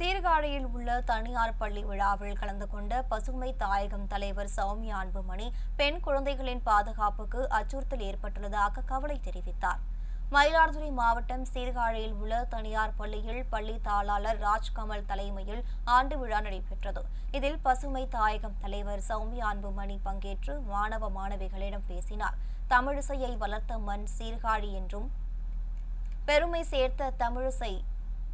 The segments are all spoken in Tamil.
சீர்காழியில் உள்ள தனியார் பள்ளி விழாவில் கலந்து கொண்ட பசுமை தாயகம் தலைவர் சௌமியா அன்புமணி பெண் குழந்தைகளின் பாதுகாப்புக்கு அச்சுறுத்தல் ஏற்பட்டுள்ளதாக கவலை தெரிவித்தார். மயிலாடுதுறை மாவட்டம் சீர்காழியில் உள்ள தனியார் பள்ளியில் பள்ளி தாளாளர் ராஜ்கமல் தலைமையில் ஆண்டு விழா நடைபெற்றது. இதில் பசுமை தாயகம் தலைவர் சௌமியா அன்புமணி பங்கேற்று மாணவ மாணவிகளிடம் பேசினார். தமிழிசையை வளர்த்த மண் சீர்காழி என்றும் பெருமை சேர்த்த தமிழிசை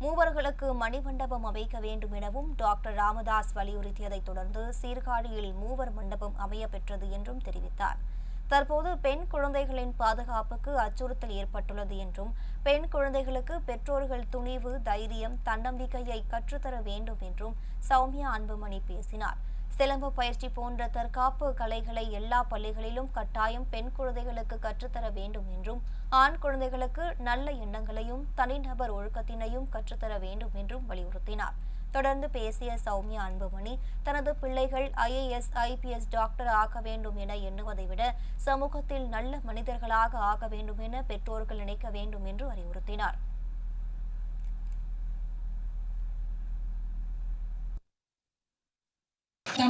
மூவர்களுக்கு மணிமண்டபம் அமைக்க வேண்டும் எனவும் டாக்டர் ராமதாஸ் வலியுறுத்தியதைத் தொடர்ந்து சீர்காழியில் மூவர் மண்டபம் அமைய பெற்றது என்றும் தெரிவித்தார். தற்போது பெண் குழந்தைகளின் பாதுகாப்புக்கு அச்சுறுத்தல் ஏற்பட்டுள்ளது என்றும் பெண் குழந்தைகளுக்கு பெற்றோர்கள் துணிவு தைரியம் தன்னம்பிக்கையை கற்றுத்தர வேண்டும் என்றும் சௌமியா அன்புமணி பேசினார். சிலம்பு பயிற்சி போன்ற தற்காப்பு கலைகளை எல்லா பள்ளிகளிலும் கட்டாயம் பெண் குழந்தைகளுக்கு கற்றுத்தர வேண்டும் என்றும் ஆண் குழந்தைகளுக்கு நல்ல எண்ணங்களையும் தனிநபர் ஒழுக்கத்தினையும் கற்றுத்தர வேண்டும் என்றும் வலியுறுத்தினார். தொடர்ந்து பேசிய சௌமியா அன்புமணி தனது பிள்ளைகள் ஐஏஎஸ் ஐபிஎஸ் டாக்டர் ஆக வேண்டும் என எண்ணுவதை விட சமூகத்தில் நல்ல மனிதர்களாக ஆக வேண்டும் என பெற்றோர்கள் நினைக்க வேண்டும் என்று அறிவுறுத்தினார்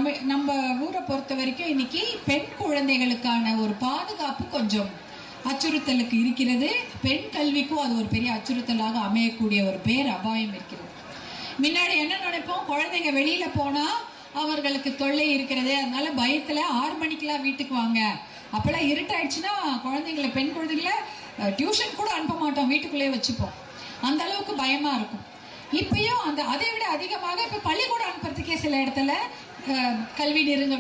தமிழ் நம்ம ஊரை பொறுத்த வரைக்கும் இன்னைக்கு பெண் குழந்தைகளுக்கான ஒரு பாதுகாப்பு கொஞ்சம் அச்சுறுத்தலுக்கு இருக்கிறது. பெண் கல்விக்கும் அது ஒரு பெரிய அச்சுறுத்தலாக அமையக்கூடிய ஒரு பேர் அபாயம் இருக்கிறது. முன்னாடி என்ன நினைப்போம்? குழந்தைங்க வெளியில போனா அவர்களுக்கு தொல்லை இருக்கிறது. அதனால பயத்துல ஆறு மணிக்கெல்லாம் வீட்டுக்கு வாங்க. அப்பெல்லாம் இருட்டாயிடுச்சுன்னா குழந்தைங்களை பெண் குழந்தைங்கள டியூஷன் கூட அனுப்ப மாட்டோம். வீட்டுக்குள்ளேயே வச்சுப்போம். அந்த அளவுக்கு பயமா இருக்கும். இப்பயும் அந்த அதை விட அதிகமாக இப்ப பள்ளிக்கூடம் அனுப்புறதுக்கே சில இடத்துல கல்வி நிறுவ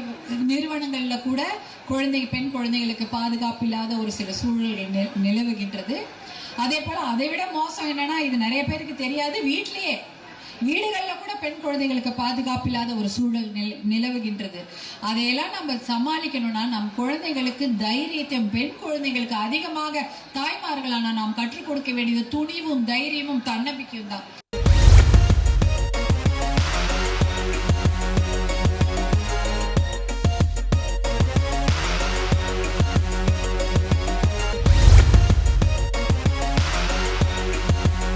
நிறுவனங்கள்ல கூட குழந்தை பெண் குழந்தைகளுக்கு பாதுகாப்பு இல்லாத ஒரு சில சூழல்கள் நிலவுகின்றது. அதே போல அதை விட மோசம் என்னன்னா இது நிறைய பேருக்கு தெரியாது வீட்லேயே. வீடுகளில் கூட பெண் குழந்தைகளுக்கு பாதுகாப்பு இல்லாத ஒரு சூழல் நில- நிலவுகின்றது. அதையெல்லாம் நம்ம சமாளிக்கணும்னா நம் குழந்தைகளுக்கு தைரியத்தை பெண் குழந்தைகளுக்கு அதிகமாக தாய்மார்களான நாம் கற்றுக் கொடுக்க வேண்டியது துணிவும் தைரியமும் தன்னம்பிக்கையும் தான்.